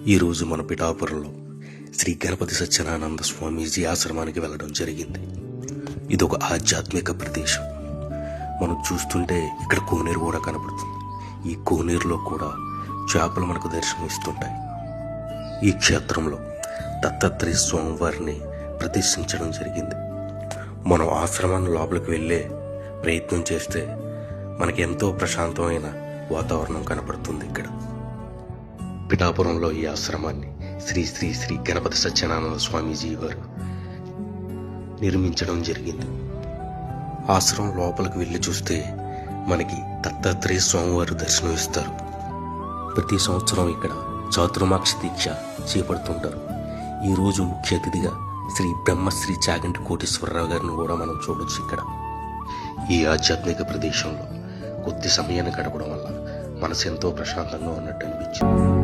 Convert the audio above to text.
ఈరోజు మన పిఠాపురంలో శ్రీ గణపతి సత్యనానంద స్వామీజీ ఆశ్రమానికి వెళ్ళడం జరిగింది. ఇది ఒక ఆధ్యాత్మిక ప్రదేశం. మనం చూస్తుంటే ఇక్కడ కోనేరు కూడా కనపడుతుంది. ఈ కోనేరులో కూడా చేపలు మనకు దర్శనం ఇస్తుంటాయి. ఈ క్షేత్రంలో దత్తాత్రేయ స్వామివారిని ప్రతిష్ఠించడం జరిగింది. మనం ఆశ్రమాన్ని లోపలికి వెళ్ళే ప్రయత్నం చేస్తే మనకి ఎంతో ప్రశాంతమైన వాతావరణం కనపడుతుంది ఇక్కడ. పిఠాపురంలో ఈ ఆశ్రమాన్ని శ్రీ శ్రీ శ్రీ గణపతి సత్యనారాయణ స్వామీజీ వారు నిర్మించడం జరిగింది. ఆశ్రమం లోపలికి వెళ్ళి చూస్తే మనకి దత్తాత్రేయ స్వామివారు దర్శనం ఇస్తారు ప్రతి సంవత్సరం ఇక్కడ చాతుర్మాక్ష దీక్ష చేపడుతుంటారు. ఈరోజు ముఖ్య అతిథిగా శ్రీ బ్రహ్మశ్రీ చాగంటి కోటేశ్వరరావు గారిని కూడా మనం చూడొచ్చు ఇక్కడ. ఈ ఆధ్యాత్మిక ప్రదేశంలో కొద్ది సమయాన్ని గడపడం వల్ల మనసు ఎంతో ప్రశాంతంగా ఉన్నట్టు అనిపించింది.